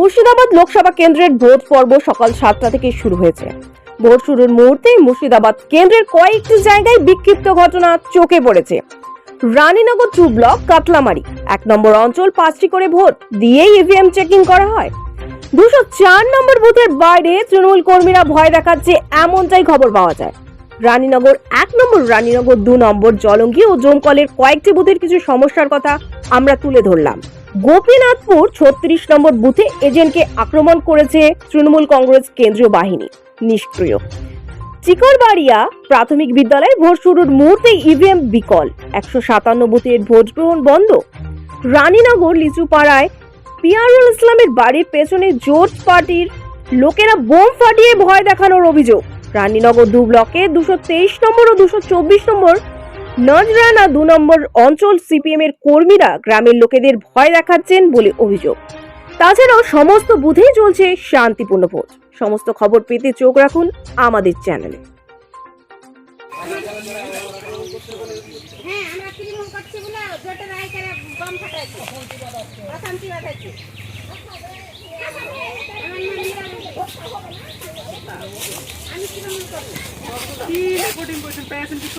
মুর্শিদাবাদ লোকসভা কেন্দ্রের ভোট পর্ব সকাল সাতটা থেকে শুরু হয়েছে। ভোট শুরুর মুহূর্তেই মুর্শিদাবাদ কেন্দ্রের কয়েকটি জায়গায় বিক্ষিপ্ত ঘটনা চোখে পড়েছে। রানীনগর টু ব্লক কাতলামারি এক নম্বর অঞ্চল, পাঁচটি করে ভোট দিয়েই ইভিএম চেকিং করা হয়। দুশো চার নম্বর বুথের বাইরে তৃণমূল কর্মীরা ভয় দেখাচ্ছে এমনটাই খবর পাওয়া যায়। রানীনগর এক নম্বর, রানীনগর দু নম্বর, জলঙ্গি ও জমকলের কয়েকটি বুথের কিছু সমস্যার কথা আমরা তুলে ধরলাম। গোপীনাথপুর ছত্রিশ নম্বর বুথে এজেন্টকে আক্রমণ করেছে তৃণমূল কংগ্রেস কেন্দ্রীয় বাহিনী। নিষ্ক্রিয়। চিকরবাড়িয়া প্রাথমিক বিদ্যালয়ে ভোট শুরুর মুহূর্তে ইভিএম বিকল। একশো সাতান্ন বুথের ভোট গ্রহণ বন্ধ। রানীনগর লিচুপাড়ায় পিয়ারুল ইসলামের বাড়ির পেছনে জোট পার্টির লোকেরা বোম ফাটিয়ে ভয় দেখানোর অভিযোগ। রানীনগর দু ব্লকে দুশো তেইশ নম্বর ও দুশো চব্বিশ নম্বর নজরানা দু নম্বর অঞ্চল সিপিএম এর কর্মীরা গ্রামের লোকেদের ভয় দেখাচ্ছেন বলে অভিযোগ। তাছাড়াও সমস্ত বুথেই চলছে শান্তিপূর্ণ ভোট। সমস্ত খবর পেতে চোখ রাখুন আমাদের চ্যানেলে। হ্যাঁ আমি